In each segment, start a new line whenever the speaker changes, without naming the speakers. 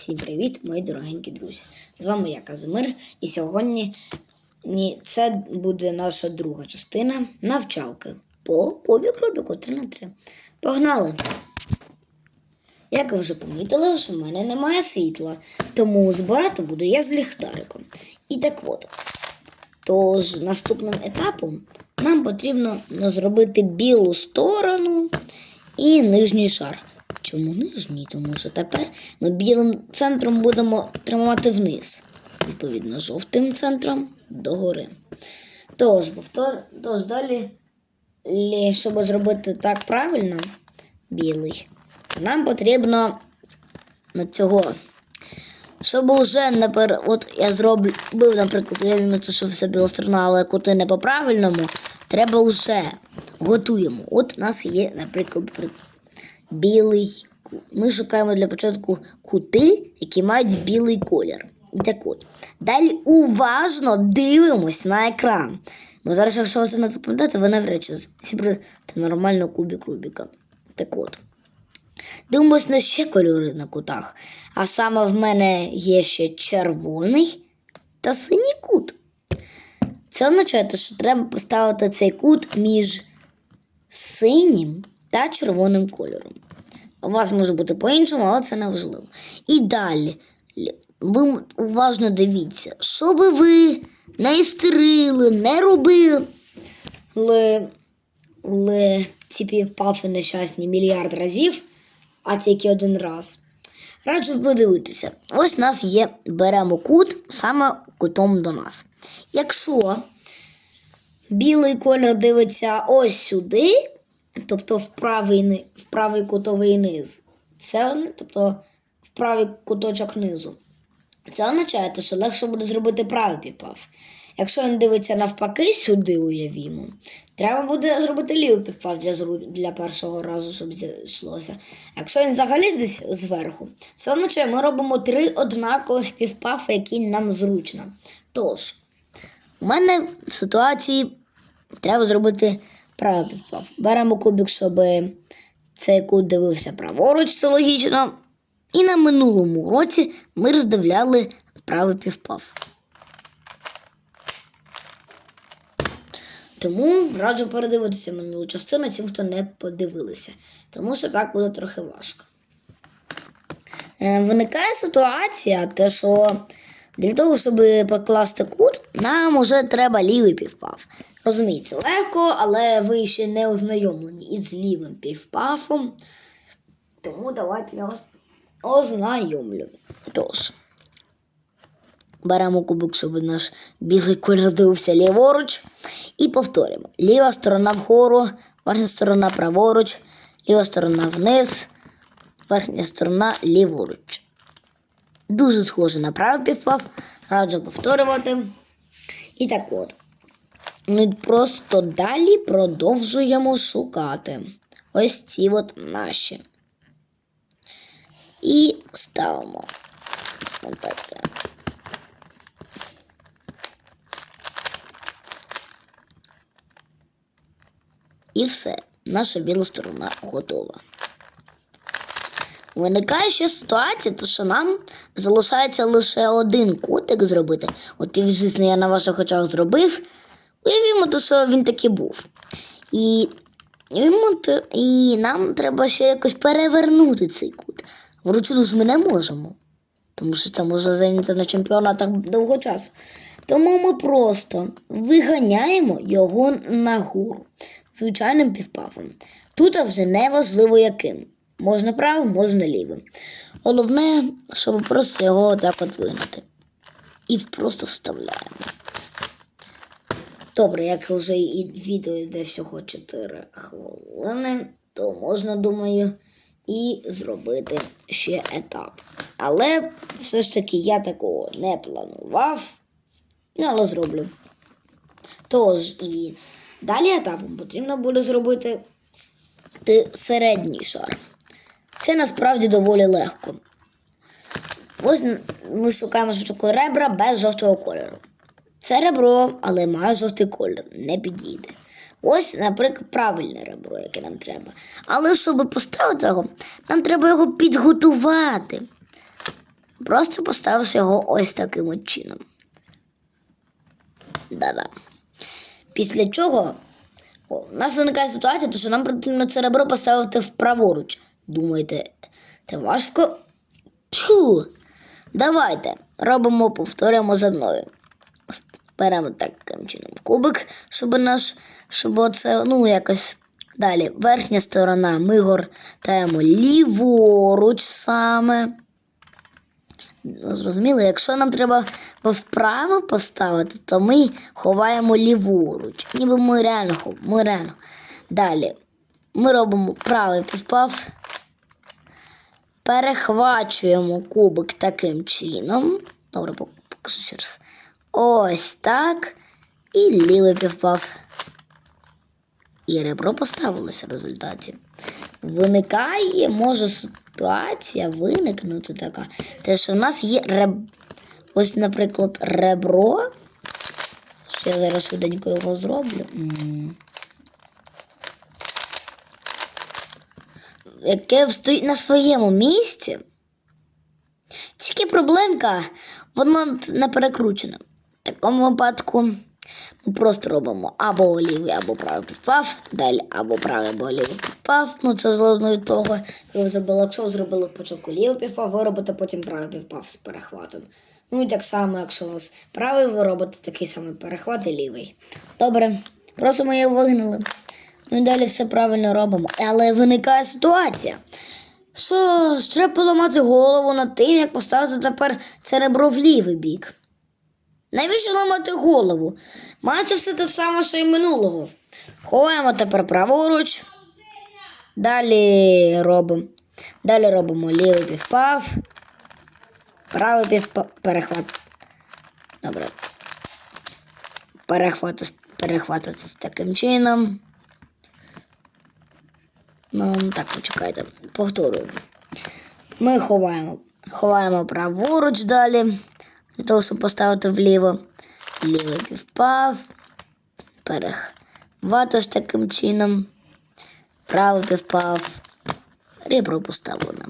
Всім привіт, мої дорогенькі друзі! З вами я Казимир, і сьогодні це буде наша друга частина навчалки по кубік Рубіку 3 на 3. Погнали! Як ви вже помітили, що в мене немає світла, тому збирати буду я з ліхтариком. І так от. Тож наступним етапом нам потрібно зробити білу сторону і нижній шар. Чому нижній? Тому що тепер ми білим центром будемо тримати вниз. Відповідно, жовтим центром догори. Тож, повтор... Тож далі, лі- щоб зробити так правильно, білий, нам потрібно на цього. Щоб уже не пер... От я зробив, наприклад, я візьму що все біла сторона, але кути не по-правильному, треба вже готуємо. От у нас є, наприклад, при- білий. Ми шукаємо для початку кути, які мають білий колір. Так от. Далі уважно дивимось на екран. Бо зараз, якщо це не запам'ятаєте, ви навряд чи зібрати нормально кубик Рубіка. Так от. Дивимось на ще кольори на кутах. А саме в мене є ще червоний та синій кут. Це означає, що треба поставити цей кут між синім та червоним кольором. У вас може бути по-іншому, але це не важливо. І далі. Ви уважно дивіться, що би ви не істерили, не робили. Але ці півпафи нещасні мільярд разів, а тільки один раз. Раджу подивитися. Ось у нас є, беремо кут саме кутом до нас. Якщо білий колір дивиться ось сюди, тобто в правий, в правий кутовий низ, це тобто в правий куточок низу. Це означає, що легше буде зробити правий півпав. Якщо він дивиться навпаки сюди, уявімо, треба буде зробити лівий півпав для, для першого разу, щоб зійшлося. Якщо він взагалі десь зверху, це означає, ми робимо три однакових півпафи, які нам зручно. Тож, у мене в ситуації треба зробити правий півпав. Беремо кубик, щоб цей кут дивився праворуч, це логічно. І на минулому році ми роздивляли правий півпав. Тому раджу передивитися минулу частину тим, хто не подивилися. Тому що так буде трохи важко. Е, Виникає ситуація, те, що для того, щоб покласти кут, нам уже треба лівий півпав. Розумієте, легко, але ви ще не ознайомлені із лівим півпафом. Тому давайте я вас ознайомлю. Тож, беремо кубик, щоб наш білий колір дивився ліворуч. І повторюємо. Ліва сторона вгору, верхня сторона праворуч, ліва сторона вниз, верхня сторона ліворуч. Дуже схоже на правий півпав. Раджу повторювати. І так от. Ми просто далі продовжуємо шукати ось ці от наші. І ставимо. Отак. І все, наша біла сторона готова. Виникає ще ситуація, то що нам залишається лише один кутик зробити. От, і, звісно, я на ваших очах зробив. Уявімо, то, що він таки був. І, і нам треба ще якось перевернути цей кут. Вручну ж ми не можемо. Тому що це може зайняти на чемпіонатах довго часу. Тому ми просто виганяємо його нагору звичайним півпафом. Тут вже не важливо яким. Можна правим, можна лівим. Головне, щоб просто його отак от вигнати. І просто вставляємо. Добре, як вже і відео йде всього 4 хвилини, то можна, думаю, і зробити ще етап. Але все ж таки я такого не планував, ну, але зроблю. Тож і далі етапом потрібно буде зробити середній шар. Це насправді доволі легко. Ось ми шукаємо спочатку ребра без жовтого кольору. Це ребро, але має жовтий колір, не підійде. Ось, наприклад, правильне ребро, яке нам треба. Але щоб поставити його, нам треба його підготувати. Просто поставивши його ось таким от чином. Да-да. Після чого о, у нас виникає ситуація, що нам потрібно це ребро поставити вправоруч. Думаєте, це важко? Тьфу. Давайте робимо, повторюємо за мною. Беремо таким чином кубик, щоб наш, щоб оце, ну, якось. Далі, верхня сторона ми гортаємо ліворуч саме. Зрозуміло, якщо нам треба вправо поставити, то ми ховаємо ліворуч. Ніби ми реально ми реально. Далі ми робимо правий півпав, перехвачуємо кубик таким чином. Добре, покажу ще раз. Ось так. І лівий півпав. І ребро поставилося в результаті. Виникає, може ситуація виникнути така. Те, що в нас є реб... ось, наприклад, ребро. Що я зараз швиденько його зроблю. Яке стоїть на своєму місці. Тільки проблемка, воно не перекручене. В такому випадку ми просто робимо або лівий, або правий півпав, далі або правий, або лівий півпав. Ну, це залежно від того, як ви зробили. Якщо ви зробили спочатку лівий півпав, ви робите потім правий півпав з перехватом. Ну і так само, якщо у вас правий, ви робите такий самий перехват і лівий. Добре, просто його вигнали. І далі все правильно робимо. Але виникає ситуація. Що треба поламати голову над тим, як поставити тепер це ребро в лівий бік. Навіщо ламати голову? Майже все те саме, що й минулого. Ховаємо тепер праворуч. Далі робимо. Далі робимо лівий півпав. Правий півпав. Перехват. Добре. Перехвати, перехватити з таким чином. Так, почекайте, повторюємо. Ми ховаємо. Ховаємо праворуч далі. Для того, щоб поставити вліво. Лівий півпав. Перехватиш таким чином. Правий півпав. Ребро поставлено.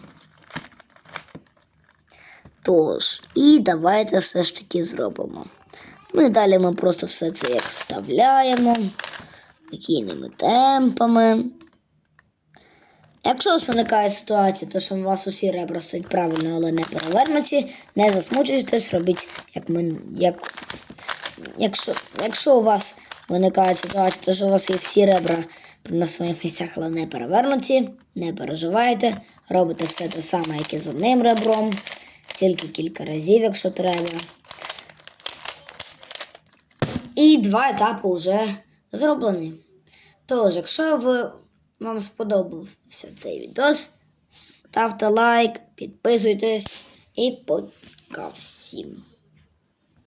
Тож, і давайте все ж таки зробимо. Ну і далі ми просто все це як вставляємо. Якими темпами. Якщо виникає ситуація, то що у вас усі ребра стоять правильно, але не перевернуті, не засмучуйтесь, робіть як ми. Як, якщо, якщо у вас виникає ситуація, то що у вас є всі ребра на своїх місцях, але не перевернуті, не переживайте, робите все те саме, як і з одним ребром, тільки кілька разів, якщо треба. І два етапи вже зроблені. Тож, якщо ви, вам сподобався цей відос, ставте лайк, підписуйтесь і пока всім.